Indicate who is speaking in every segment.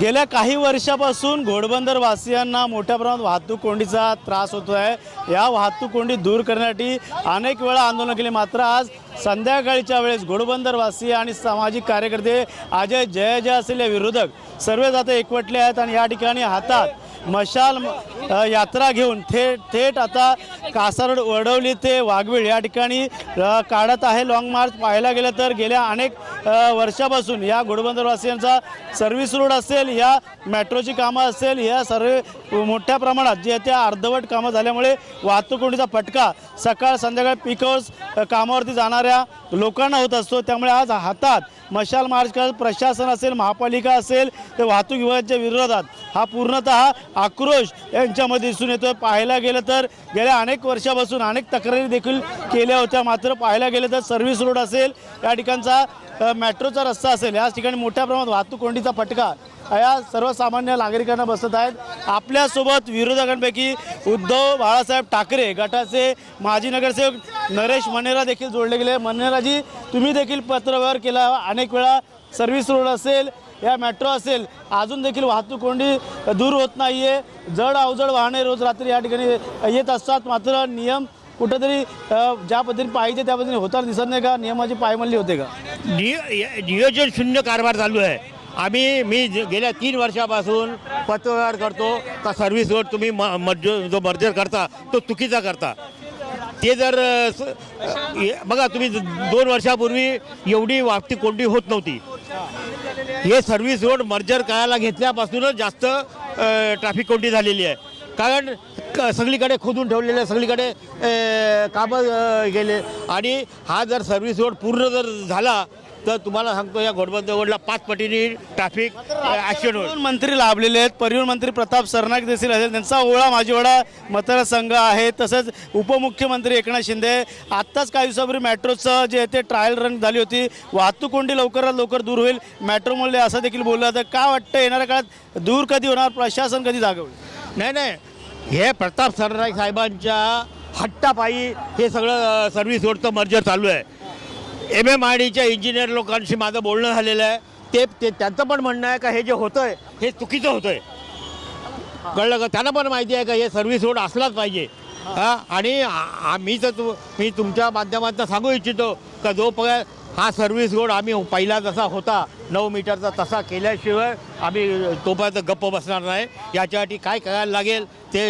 Speaker 1: गेल्या काही वर्षापासून घोडबंदर वासियांना मोठ्या प्रमाणात वाहतूक कोंडीचा त्रास होतो आहे या वाहतूक कोंडी दूर करण्यासाठी अनेक वेळा आंदोलन केले. मात्र आज संध्याकाळच्या वेळेस घोडबंदरवासी आणि सामाजिक कार्यकर्ते अजय जय जय असलेले विरोधक सर्वच आता एकवटले आहेत आणि या ठिकाणी हातात मशाल यात्रा घेऊन थेट थेट आता कासारड वडवली ते वाघवीळ या ठिकाणी काढत आहे. लॉंग मार्च पाहायला गेलं तर गेल्या अनेक वर्षापासून या घोडबंदरवासियांचा सर्व्हिस रोड असेल या मेट्रोची कामं असेल या सर्व मोठ्या प्रमाणात जे त्या अर्धवट कामं झाल्यामुळे वाहतूक फटका सकाळ संध्याकाळ पिक कामावरती जाणाऱ्या लोकांना होत असतो. त्यामुळे आज हातात मशाल मार्च करत प्रशासन असेल महापालिका असेल ते वाहतूक विभागाच्या विरोधात. हा पूर्णतः आक्रोश यांच्यामध्ये दिसून येतो पाहायला गेलं तर गेल्या अनेक वर्षापासून अनेक तक्रारी देखील केल्या होत्या. मात्र पाहायला गेलं तर सर्व्हिस रोड असेल या ठिकाणचा मेट्रोचा रस्ता असेल. याच ठिकाणी मोठ्या प्रमाणात वाहतूक कोंडीचा फटका या सर्वसामान्य नागरिकांना बसत आहेत. आपल्यासोबत विरोधकांपैकी उद्धव बाळासाहेब ठाकरे गटाचे माजी नगरसेवक नरेश मनेरा देखील जोडले गेले. मनेराजी तुम्ही देखील पत्रव्यवहार केला अनेक वेळा. सर्व्हिस रोड असेल या मेट्रो असेल अजून देखील वाहतूक कोंडी दूर होत नाही आहे जड अवजड वाहने रोज रात्री या ठिकाणी येत असतात. मात्र नियम कुठंतरी ज्या पद्धतीने पाहिजे त्या पद्धतीने होताना दिसत नाही का? नियमाची पायमल्ली होते का?
Speaker 2: नियोजन शून्य कारभार चालू आहे. आम्ही मी जे- गेल्या तीन वर्षापासून पत्रव्यवहार करतो. का सर्व्हिस रोड तुम्ही म मर्ज जो मर्जर करता तो चुकीचा करता. ते जर बघा तुम्ही दोन वर्षापूर्वी एवढी वाहतूक कोंडी होत नव्हती. हे सर्व्हिस रोड मर्जर करायला घेतल्यापासूनच जास्त ट्रॅफिक कोंडी झालेली आहे. कारण सगळीकडे खोदून ठेवलेले आहे, सगळीकडे कामं गेले. आणि हा जर सर्व्हिस रोड पूर्ण जर झाला तर तुम्हाला सांगतो या घोडबंद रोडला पाच पटीने ट्रॅफिक ॲक्सिडेंट होईल.
Speaker 1: दोन मंत्री लाभलेले आहेत. परिवहन मंत्री प्रताप सरनाईक देखील असेल त्यांचा ओळा माझीवडा मतदारसंघ आहे. तसंच उपमुख्यमंत्री एकनाथ शिंदे. आत्ताच काही दिवसापूर्वी मेट्रोचं जे आहे ते ट्रायल रन झाली होती. वाहतूक कोंडी लवकरात लवकर दूर होईल. मेट्रोमुळे असं देखील बोललं जातं. काय वाटतं येणाऱ्या काळात दूर कधी होणार प्रशासन कधी जागं होईल
Speaker 2: नाही नाही. हे प्रताप सरनाईक साहेबांच्या हट्टापायी हे सगळं सर्व्हिस रोडचं मर्जर चालू आहे. एम एम आय डीच्या इंजिनियर लोकांशी माझं बोलणं झालेलं आहे. ते ते त्यांचं पण म्हणणं आहे का हे जे होतं आहे हे चुकीचं होतं आहे कळलं का? त्यांना पण माहिती आहे का हे सर्व्हिस रोड असलाच पाहिजे. आणि मी आम्ही तर तु मी तुमच्या माध्यमातून सांगू इच्छितो का जो पगार हा सर्व्हिस रोड आम्ही पहिला जसा होता नऊ मीटरचा तसा केल्याशिवाय आम्ही तोपर्यंत गप्प बसणार नाही. याच्यासाठी काय करायला लागेल ते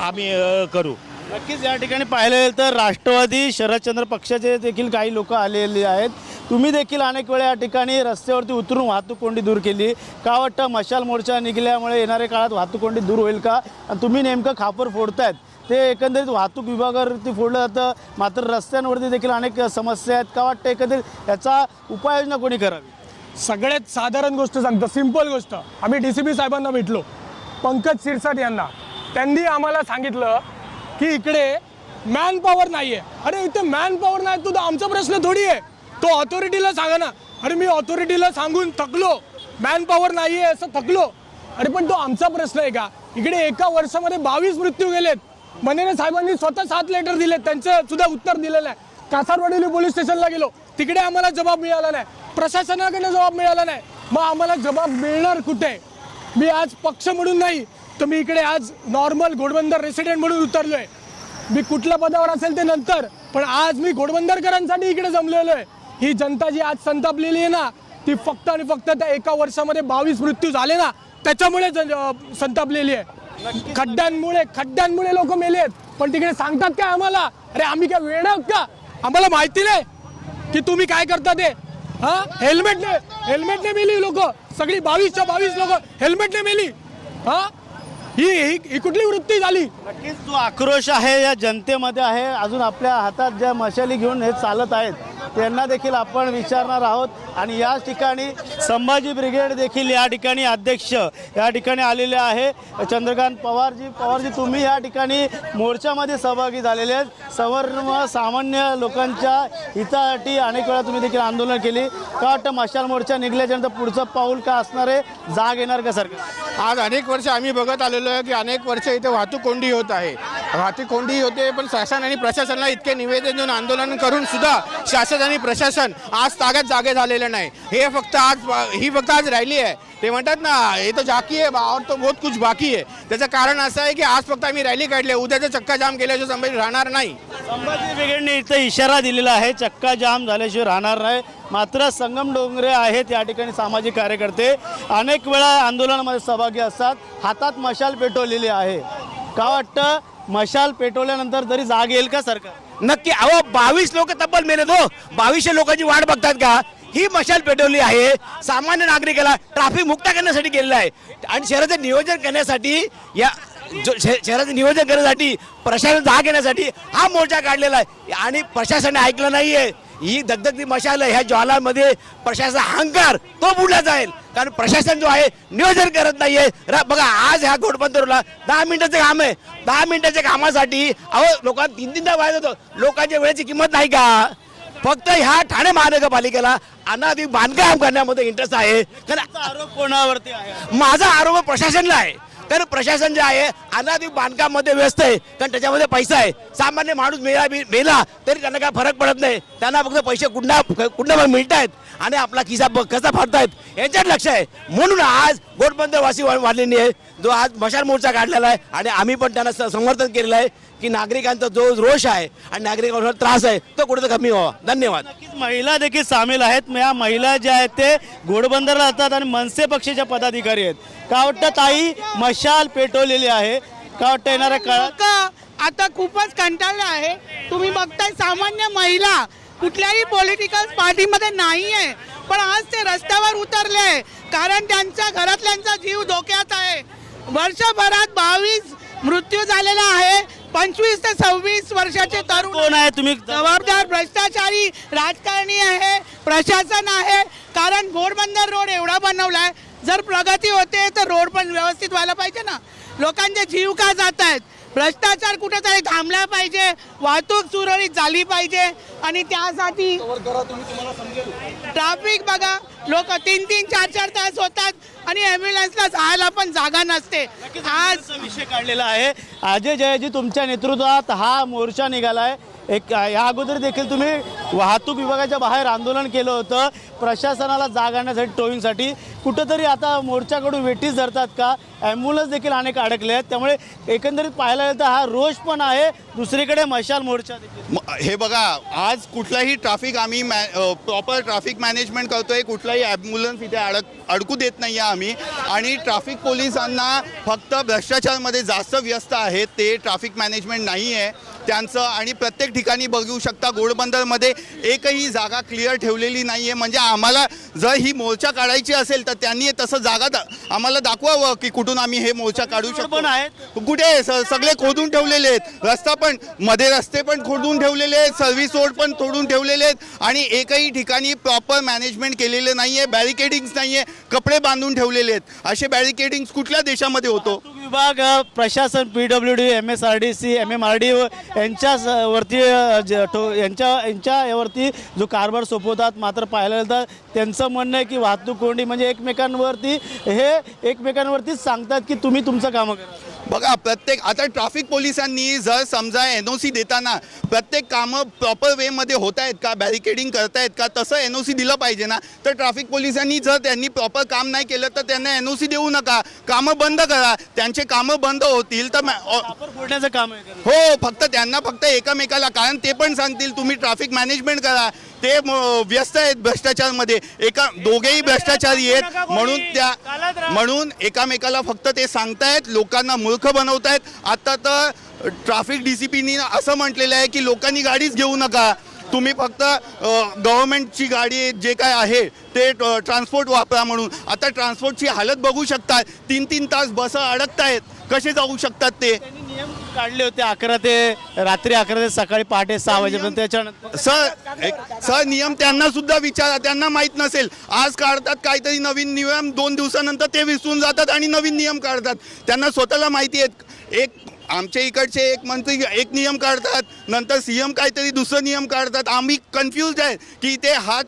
Speaker 2: आम्ही करू.
Speaker 1: नक्कीच या ठिकाणी पाहिलं गेलं तर राष्ट्रवादी शरदचंद्र पक्षाचे देखील काही लोक आलेले आहेत. तुम्ही देखील अनेक वेळा या ठिकाणी रस्त्यावरती उतरून वाहतूक कोंडी दूर केली. का वाटतं मशाल मोर्चा निघाल्यामुळे येणाऱ्या काळात वाहतूक कोंडी दूर होईल का? आणि तुम्ही नेमकं खापर फोडतायत. ते एकंदरीत वाहतूक विभागावरती फोडलं जातं. मात्र रस्त्यांवरती देखील अनेक समस्या आहेत. का वाटतं एकंदरीत याचा उपाययोजना कोणी करावी?
Speaker 3: सगळ्यात साधारण गोष्ट सांगतो. सिंपल गोष्ट. आम्ही डी सी बी साहेबांना भेटलो. पंकज सिरसाट यांना. त्यांनी आम्हाला सांगितलं की इकडे मॅन पॉवर नाही आहे अरे इथे मॅन पॉवर नाही तो आमचा प्रश्न थोडी आहे. तो ऑथॉरिटीला सांगा ना. अरे मी ऑथॉरिटीला सांगून थकलो. मॅन पॉवर नाही आहे असं थकलो. अरे पण तो आमचा प्रश्न आहे का? इकडे एका वर्षामध्ये बावीस मृत्यू गेलेत. मनेरे साहेबांनी स्वतः सात लेटर दिलेत. त्यांचं सुद्धा उत्तर दिलेलं आहे. कासारवाडी पोलीस स्टेशनला गेलो. तिकडे आम्हाला जबाब मिळाला नाही. प्रशासनाकडे जबाब मिळाला नाही. मग आम्हाला जबाब मिळणार कुठे? मी आज पक्ष म्हणून नाही. तर मी इकडे आज नॉर्मल घोडबंदर रेसिडेंट म्हणून उतरलोय. मी कुठल्या पदावर असेल ते नंतर पण आज मी घोडबंदरकरांसाठी इकडे जमलेलो आहे. ही जनता जी आज संतापलेली आहे ना ती फक्त आणि फक्त त्या एका वर्षामध्ये बावीस मृत्यू झाले ना त्याच्यामुळे संतापलेली आहे. खड्ड्यांमुळे खड्ड्यांमुळे लोक मेले आहेत. पण तिकडे सांगतात काय आम्हाला? अरे आम्ही काय वेळ आहोत का? आम्हाला माहिती नाही की तुम्ही काय करता ते. हा? हेल्मेटने हेल्मेटने मेली लोक. सगळी बावीसच्या बावीस लोक हेल्मेटने मेली. हा? ही ही ही कुठली वृत्ती झाली?
Speaker 1: नक्कीच जो आक्रोश आहे या जनतेमध्ये आहे अजून आपल्या हातात ज्या मशाली घेऊन हे चालत आहेत त्यांना देखील आपण विचारणार आहोत. आणि याच ठिकाणी संभाजी ब्रिगेड देखील या ठिकाणी अध्यक्ष या ठिकाणी आलेले आहे. चंद्रकांत पवारजी पवारजी तुम्ही या ठिकाणी मोर्चामध्ये सहभागी झालेले आहेत. सवर्ण सामान्य लोकांच्या हितासाठी अनेक वेळा तुम्ही देखील आंदोलन केली. का वाटतं मशाल मोर्चा निघल्याच्यानंतर पुढचं पाऊल का असणार आहे? जाग येणार का सरकार?
Speaker 4: आज अनेक वर्ष आम्ही बघत आलेलो आहे की अनेक वर्ष इथे वाहतूक कोंडी होत आहे. वाहतूक कोंडी होते पण शासन आणि प्रशासनाला इतके निवेदन देऊन आंदोलन करून सुद्धा शासन आणि प्रशासन आज तागात जागे झालेलं नाही. हे फक्त आज ही फक्त आज रॅली आहे. ते म्हणतात ना हे तर जाकी आहे बा- और तो बहुत कुछ बाकी आहे. त्याचं कारण असं आहे की आज फक्त आम्ही रॅली काढली उद्याचं चक्का जाम केल्याशिवाय संभाजी राहणार नाही.
Speaker 1: संभाजी ब्रिगेडने इथं इशारा दिलेला आहे. चक्का जाम झाल्याशिवाय राहणार नाही. मात्र संगम डोंगरे आहेत या ठिकाणी सामाजिक कार्यकर्ते. अनेक वेळा आंदोलनामध्ये सहभागी असतात. हातात मशाल पेटवलेली आहे. का वाटतं? मशाल पेटवल्यानंतर तरी जाग येईल का सरकार?
Speaker 5: नक्की अहो बावीस लोक तब्बल मेले हो. बावीसशे लोकांची वाट बघतात का? ही मशाल पेटवली आहे. सामान्य नागरिकाला ट्रॅफिक मुक्त करण्यासाठी गेलेला आहे. आणि शहराचं नियोजन करण्यासाठी या शहराचं नियोजन करण्यासाठी प्रशासन जाग घेण्यासाठी हा मोर्चा काढलेला आहे. आणि प्रशासनाने ऐकलं नाहीये. ही दगदगती मशाल ह्या ज्वालामध्ये प्रशासन अहंकार तो बुडला जाईल. कारण प्रशासन जो आहे नियोजन करत नाहीये. बघा आज ह्या घोडबंदरला दहा मिनिटाचं काम आहे. दहा मिनिटाच्या कामासाठी अहो लोकांना तीन तीनदा व्हायला होतं लोकांच्या वेळेची किंमत नाही का? फक्त ह्या ठाणे महानगरपालिकेला अनाधिक बांधकाम करण्यामध्ये इंटरेस्ट आहे. कारण
Speaker 1: आरोप कोणावरती आहे?
Speaker 5: माझा आरोप प्रशासनला आहे. कारण प्रशासन जे आहे अनाधिक बांधकाममध्ये व्यस्त आहे कारण त्याच्यामध्ये पैसा आहे. सामान्य माणूस मेला मेला तरी त्यांना काय फरक पडत नाही. त्यांना फक्त पैसे कुठला कुठला मिळत आहेत आणि आपला खिसा कसा फाडतायत. यांच्यात लक्ष आहे. म्हणून आज गोटबंदरवासी वाढलेली आहे. जो आज मशाल मोर्चा काढलेला आहे आणि आम्ही पण त्यांना समर्थन केलेलं आहे. की नागरिकांचा जो रोष आहे आणि नागरिकांचा त्रास आहे तो कुठे कमी व्हावा. धन्यवाद.
Speaker 1: नक्कीच महिला देखील सामील आहेत. या महिला ज्या आहेत ते घोडबंदरला जातात आणि मनसे पक्षाच्या पदाधिकारी आहेत. का वाटतं ताई? मशाल पेटवलेली आहे. का वाटतं येणाऱ्या काळात?
Speaker 6: आता खूपच कंटाळले आहे. तुम्ही बघताय सामान्य महिला कुठल्याही पॉलिटिकल पार्टीमध्ये नाही आहे पण आज ते रस्त्यावर उतरले आहे. कारण त्यांच्या घरातल्यांचा जीव धोक्यात आहे. वर्षभरात बावीस मृत्यू झालेला आहे. पंचवीस ते सव्वीस वर्षाचे तरुण
Speaker 1: कोण आहे? तुम्ही
Speaker 6: जबाबदार भ्रष्टाचारी राजकारणी आहे प्रशासन आहे. कारण घोडबंदर रोड एवढा बनवलाय जर प्रगती होते तर रोड पण व्यवस्थित व्हायला पाहिजे ना. लोकांचे जीव का जात आहेत भ्रष्टाचार कुठेतरी थांबला पाहिजे वाहतूक सुरळीत झाली पाहिजे. आणि त्यासाठी ट्रॅफिक बघा लोक तीन तीन चार चार तास होतात आणि ॲम्ब्युलन्सला जायला पण जागा नसते. आज
Speaker 1: आज विषय काढलेला आहे. अजय जयजी तुमच्या नेतृत्वात हा मोर्चा निघाला आहे. एक या अगोदर देखील तुम्ही वाहतूक विभागाच्या बाहेर आंदोलन केलं होतं. प्रशासनाला जाग आणण्यासाठी टोईंगसाठी कुठंतरी आता मोर्चाकडून वेठीस धरतात का? ॲम्ब्युलन्स देखील अनेक अडकले आहेत. त्यामुळे एकंदरीत पाहायला गेलं तर हा रोष पण आहे. दुसरीकडे मशाल मोर्चा देखील.
Speaker 7: म- हे बघा आज कुठलाही ट्रॅफिक आम्ही प्रॉपर ट्रॅफिक मॅनेजमेंट करतोय कुठलाही ॲम्ब्युलन्स इथे अडक अडकू देत नाही आहे आम्ही. आणि ट्रॅफिक पोलिसांना फक्त भ्रष्टाचारमध्ये जास्त व्यस्त आहेत ते ट्रॅफिक मॅनेजमेंट नाही आहे. त्यांचं आणि प्रत्येक ठिकाणी बघू शकता घोडबंदरमध्ये एकही जागा क्लिअर ठेवलेली नाही आहे म्हणजे आम्हाला जर ही मोर्चा काढायची असेल तर त्यांनी तसं जागा दा आम्हाला दाखवावं की कुठून आम्ही हे मोर्चा काढू शकतो
Speaker 1: पण आहेत.
Speaker 7: कुठे? सगळे खोदून ठेवलेले आहेत. रस्ता पण मध्ये रस्ते पण खोदून ठेवलेले आहेत. सर्व्हिस रोड पण तोडून ठेवलेले आहेत. आणि एकही ठिकाणी प्रॉपर मॅनेजमेंट केलेले नाही आहे बॅरिकेडिंग्स नाही आहे कपडे बांधून ठेवलेले आहेत. असे बॅरिकेडिंग्स कुठल्या देशामध्ये होतो?
Speaker 1: विभाग प्रशासन P W D M S R D C M M R D यांच्या वरती ठो- यांच्या यांच्या यावरती जो कारभार सोपवतात मात्र पाहिलं तर त्यांचं म्हणणं आहे की वाहतूक कोंडी म्हणजे एकमेकांवरती हे एकमेकांवरतीच सांगतात की तुम्ही तुमचं कामं करा.
Speaker 7: बघा प्रत्येक आता ट्रॅफिक पोलिसांनी जर समजा एन ओ सी देताना प्रत्येक कामं प्रॉपर वेमध्ये होत आहेत का बॅरिकेडिंग करतायत का तसं एन ओ सी दिलं पाहिजे ना तर ट्रॅफिक पोलिसांनी जर त्यांनी प्रॉपर काम नाही केलं तर त्यांना एन ओ सी देऊ नका. कामं बंद करा. त्यांचे कामं बंद होतील तर
Speaker 1: फोडण्याचं काम.
Speaker 7: हो फक्त त्यांना फक्त एकमेकाला कारण ते पण सांगतील तुम्ही ट्रॅफिक मॅनेजमेंट करा. ते म- व्यस्त आहेत भ्रष्टाचारमध्ये. एका दोघेही भ्रष्टाचारी आहेत. म्हणून त्या म्हणून एकामेकाला फक्त ते सांगतायत लोकांना मूर्ख बनवतायत. आता तर ट्रॅफिक डी सी पीनी असं म्हटलेलं आहे की लोकांनी गाडीच घेऊ नका. तुम्ही फक्त गव्हर्नमेंटची गाडी जे काय आहे ते ट्रान्सपोर्ट वापरा म्हणून. आता ट्रान्सपोर्टची हालत बघू शकता. तीन तीन तास बस अडकतायत. कसे जाऊ शकतात ते?
Speaker 1: काढले होते अकरा ते रात्री अकरा ते सकाळी पहाटे सहा वाजेपर्यंत त्याच्यानंतर
Speaker 7: सर एक सर नियम त्यांना सुद्धा विचारा त्यांना माहीत नसेल. आज काढतात काहीतरी नवीन नियम दोन दिवसानंतर ते विसरून जातात आणि नवीन नियम काढतात. त्यांना स्वतःला माहिती आहेत. एक आमच्या इकडचे एक मंत्री एक नियम काढतात नंतर सी एम काहीतरी दुसरं नियम काढतात. आम्ही कन्फ्यूज आहे की ते हा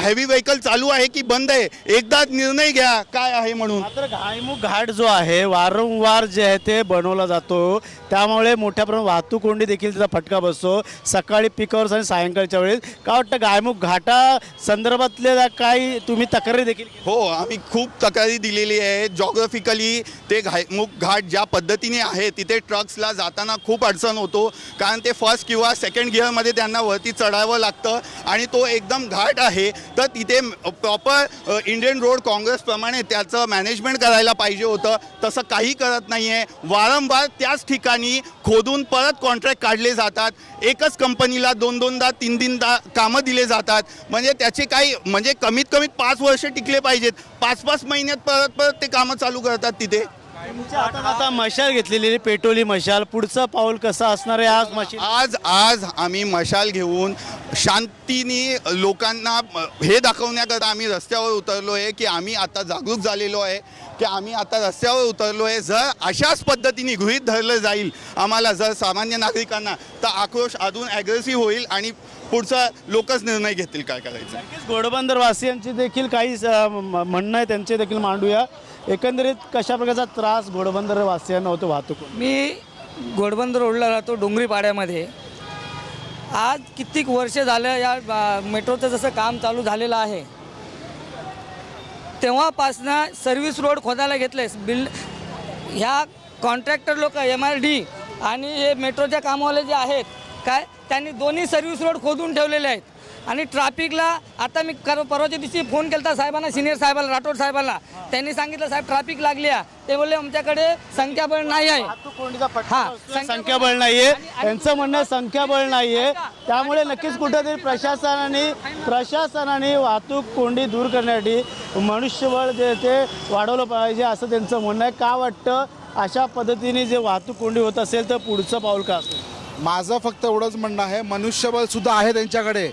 Speaker 7: हेवी व्हेकल चालू आहे की बंद आहे? एकदाच निर्णय घ्या काय आहे म्हणून?
Speaker 1: मात्र घाईमुख घाट जो आहे वारंवार जे आहे ते बनवला जातो. त्यामुळे मोठ्या प्रमाणात वाहतूक कोंडी देखील त्याचा फटका बसतो. सकाळी पिक अवर्स आणि सायंकाळच्या वेळेस. काय वाटतं गायमुख घाटा संदर्भातले काही तुम्ही तक्रारी देखील?
Speaker 7: हो आम्ही खूप तक्रारी दिलेली आहे. जॉग्रफिकली ते घाईमुख घाट ज्या पद्धतीने आहे तिथे ट्रक्सला जाताना खूप अडचण होतो कारण ते फर्स्ट किंवा सेकंड गिअरमध्ये त्यांना वरती चढावं लागतं आणि तो एकदम घाट आहे. तर तिथे प्रॉपर इंडियन रोड काँग्रेसप्रमाणे त्याचं मॅनेजमेंट करायला पाहिजे होतं. तसं काही करत नाही आहे वारंवार त्याच ठिकाणी खोदून परत कॉन्ट्रॅक्ट काढले जातात. एकच कंपनीला दोन दोनदा तीन तीनदा कामं दिले जातात. म्हणजे त्याचे काही म्हणजे कमीत कमी पाच वर्ष टिकले पाहिजेत. पाच पाच महिन्यात परत परत ते कामं चालू करतात तिथे.
Speaker 1: तुमच्या हातात आता मशाल घेतलेली पेट्रोली मशाल. पुढचं पाऊल कसं असणार आहे आज मशाल
Speaker 7: आज आज आम्ही मशाल घेऊन शांतीने लोकांना हे दाखवण्याकरता आम्ही रस्त्यावर उतरलो आहे की आम्ही आता जागरूक झालेलो आहे की आम्ही आता रस्त्यावर उतरलो आहे. जर अशाच पद्धतीने गृहीत धरलं जाईल आम्हाला जर सामान्य नागरिकांना तर आक्रोश अजून ॲग्रेसिव्ह होईल आणि पुढचा लोकच निर्णय घेतील काय करायचं.
Speaker 1: नक्कीच घोडबंदर वासियांची देखील काही म्हणणं आहे त्यांचे देखील मांडूया. एकंदरीत कशा प्रकारचा त्रास घोडबंदर वासियांना होतो वाहतूक?
Speaker 8: मी घोडबंदर रोडला राहतो डोंगरी पाड्यामध्ये आज कित्येक वर्ष झालं या मेट्रोचं जसं काम चालू झालेलं आहे. तेव्हापासनं सर्व्हिस रोड खोदायला घेतले बिल ह्या कॉन्ट्रॅक्टर लोक एम आर डी आणि हे मेट्रोच्या कामवाले जे आहेत काय त्यांनी दोन्ही सर्व्हिस रोड खोदून ठेवलेले आहेत. आणि ट्रॅफिकला आता मी कर परवाच्या दिवशी फोन केला साहेबांना सिनियर साहेबांना राठोड साहेबांना. त्यांनी सांगितलं साहेब ट्रॅफिक लागली आहे. ते बोलले आमच्याकडे संख्याबळ नाही आहे.
Speaker 1: वाहतूक कोंडीचा फटका
Speaker 8: हा,
Speaker 1: संख्याबळ नाहीये. त्यांचं म्हणणं आहे संख्याबळ नाहीये. त्यामुळे नक्कीच कुठेतरी प्रशासनाने प्रशासनाने वाहतूक कोंडी दूर करण्यासाठी मनुष्यबळ जे आहे ते वाढवलं पाहिजे असं त्यांचं म्हणणं आहे. का वाटतं? अशा पद्धतीने जे वाहतूक कोंडी होत असेल तर पुढचं पाऊल का असेल?
Speaker 9: माझं फक्त एवढंच म्हणणं आहे मनुष्यबळ सुद्धा आहे त्यांच्याकडे.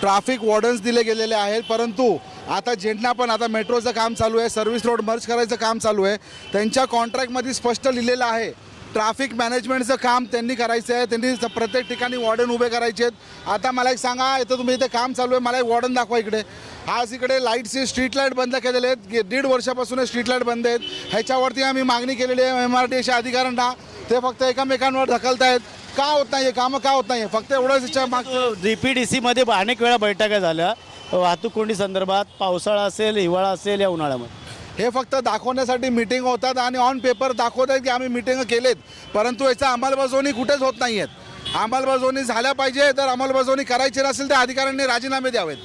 Speaker 9: ट्राफिक वॉर्डन्स दिले गेलेले आहेत परंतु आता ज्यांना पण आता मेट्रोचं काम चालू आहे सर्व्हिस रोड मर्ज करायचं काम चालू आहे. त्यांच्या कॉन्ट्रॅक्टमध्ये स्पष्ट लिहिलेलं आहे ट्राफिक मॅनेजमेंटचं काम त्यांनी करायचं आहे त्यांनी प्रत्येक ठिकाणी वॉर्डन उभे करायचे आहेत. आता मला एक सांगा इथं तुम्ही इथे काम चालू आहे मला एक वॉर्डन दाखवा इकडे. आज इकडे लाईटचे स्ट्रीट लाइट बंद केलेले आहेत दीड वर्षापासून हे स्ट्रीट लाइट बंद आहेत. ह्याच्यावरती आम्ही मागणी केलेली आहे एम आर टी एसच्या अधिकाऱ्यांना. ते फक्त एकमेकांवर आहेत का होत नाही कामं का होत नाही फक्त एवढंच याच्या माग
Speaker 1: डी पी डी सीमध्ये अनेक वेळा बैठका झाल्या. वाहतूक कोंडी संदर्भात पावसाळा असेल हिवाळा असेल या उन्हाळ्यामध्ये.
Speaker 9: हे फक्त दाखवण्यासाठी मिटिंग होतात आणि ऑन पेपर दाखवत आहेत की आम्ही मिटिंग केलेत. परंतु याचा अंमलबजावणी कुठेच होत नाही आहेत अंमलबजावणी झाल्या पाहिजे तर अंमलबजावणी करायची नसेल तर अधिकाऱ्यांनी राजीनामे द्यावेत.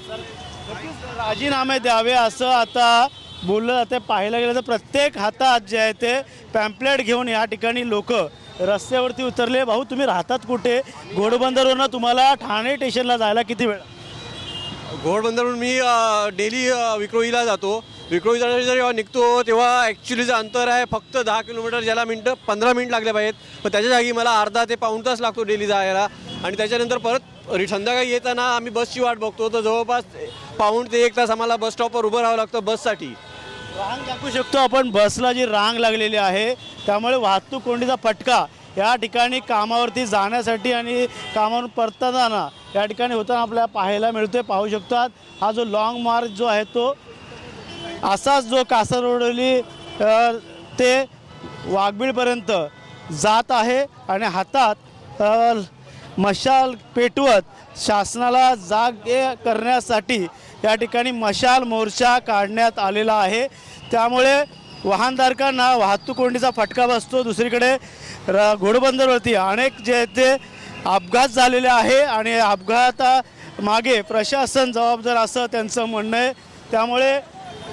Speaker 1: राजीनामे द्यावे असं आता बोललं जाते पाहायला गेलं तर प्रत्येक हातात जे आहे ते पॅम्पलेट घेऊन या ठिकाणी लोक रस्त्यावरती उतरले. भाऊ तुम्ही राहतात कुठे? घोडबंदरवरनं तुम्हाला ठाणे स्टेशनला जायला किती वेळ
Speaker 10: घोडबंदरवरून मी डेली विक्रोईला विक्रोळीला जातो. विक्रोळीला जेव्हा निघतो तेव्हा ॲक्च्युलीचं अंतर आहे फक्त दहा किलोमीटर ज्याला मिनटं पंधरा मिनिट लागले पाहिजेत. पण त्याच्या जागी मला अर्धा ते पाऊण तास लागतो डेली जायला. आणि त्याच्यानंतर परत संध्याकाळी येताना आम्ही बसची वाट बघतो. तर जवळपास पाऊण ते एक तास आम्हाला बस स्टॉपवर उभं राहावं लागतं बससाठी
Speaker 1: रांग दाखवू शकतो. आपण बसला जी रांग लागलेली आहे त्यामुळे वाहतूक कोंडीचा फटका या ठिकाणी कामावरती जाण्यासाठी आणि कामावरून परतताना या ठिकाणी होताना आपल्याला पाहायला मिळतोय पाहू शकतात. हा जो लॉंग मार्च जो आहे तो असाच जो कासारवडली ते वाघबीळपर्यंत जात आहे आणि हातात मशाल पेटवत शासनाला जागे करण्यासाठी या ठिकाणी मशाल मोर्चा काढण्यात आलेला आहे. त्यामुळे वाहनधारकांना वाहतूक कोंडीचा फटका बसतो. दुसरीकडे र घोडबंदरवरती अनेक जे आहेत ते अपघात झालेले आहे आणि अपघाता मागे प्रशासन जबाबदार असं त्यांचं म्हणणं आहे. त्यामुळे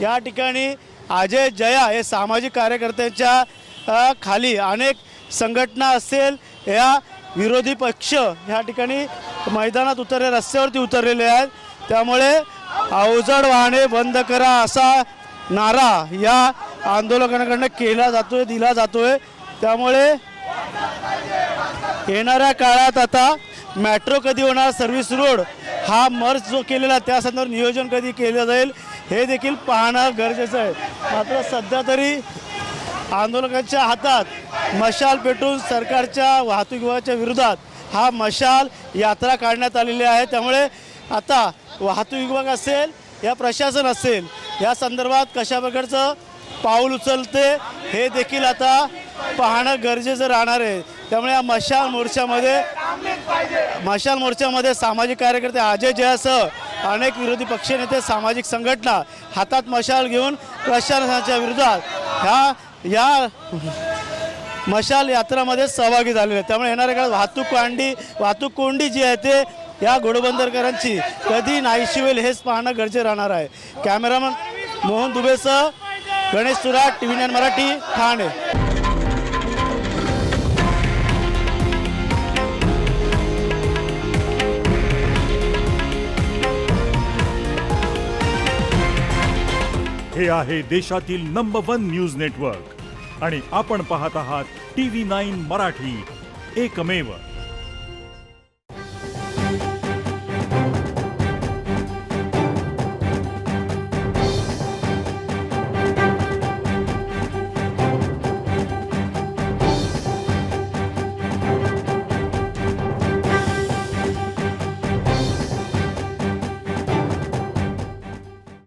Speaker 1: या ठिकाणी अजय जया हे सामाजिक कार्यकर्त्यांच्या खाली अनेक संघटना असेल या विरोधी पक्ष ह्या ठिकाणी मैदानात उतरले रस्त्यावरती उतरलेले आहेत. त्यामुळे अवजड वाहने बंद करा असा नारा या आंदोलकांकडनं केला जातोय दिला जातोय. त्यामुळे येणाऱ्या काळात आता मॅट्रो कधी होणार सर्व्हिस रोड हा मर्ज जो केलेला त्या संदर्भात नियोजन कधी केलं जाईल हे देखील पाहणं गरजेचं आहे. मात्र सध्या तरी आंदोलकांच्या हातात मशाल पेटून सरकारच्या वाहतूक विभागाच्या विरोधात हा मशाल यात्रा काढण्यात आलेली आहे. त्यामुळे आता वाहतूक विभाग असेल या प्रशासन असेल या संदर्भात कशा प्रकारचं पाऊल उचलते हे देखील आता पाहणं गरजेचं राहणार आहे. त्यामुळे या मशाल मोर्चामध्ये मशाल मोर्चामध्ये सामाजिक कार्यकर्ते अजय जयासह अनेक विरोधी पक्षनेते सामाजिक संघटना हातात मशाल घेऊन प्रशासनाच्या विरोधात ह्या या मशाल यात्रामध्ये सहभागी झालेले आहेत. त्यामुळे येणाऱ्या काळात वाहतूक कोंडी वाहतूक कोंडी जी आहे ते या घोडबंदरकरांची कधी नाहीशी होईल हेच पाहणं गरजे राहणार आहे. Cameraman Mohan दुबेसह Ganesh Surat T V nine Marathi Thane.
Speaker 11: हे आहे देशातील नंबर वन न्यूज नेटवर्क आणि आपण पाहत आहात टी व्ही नाईन मराठी. एकमेव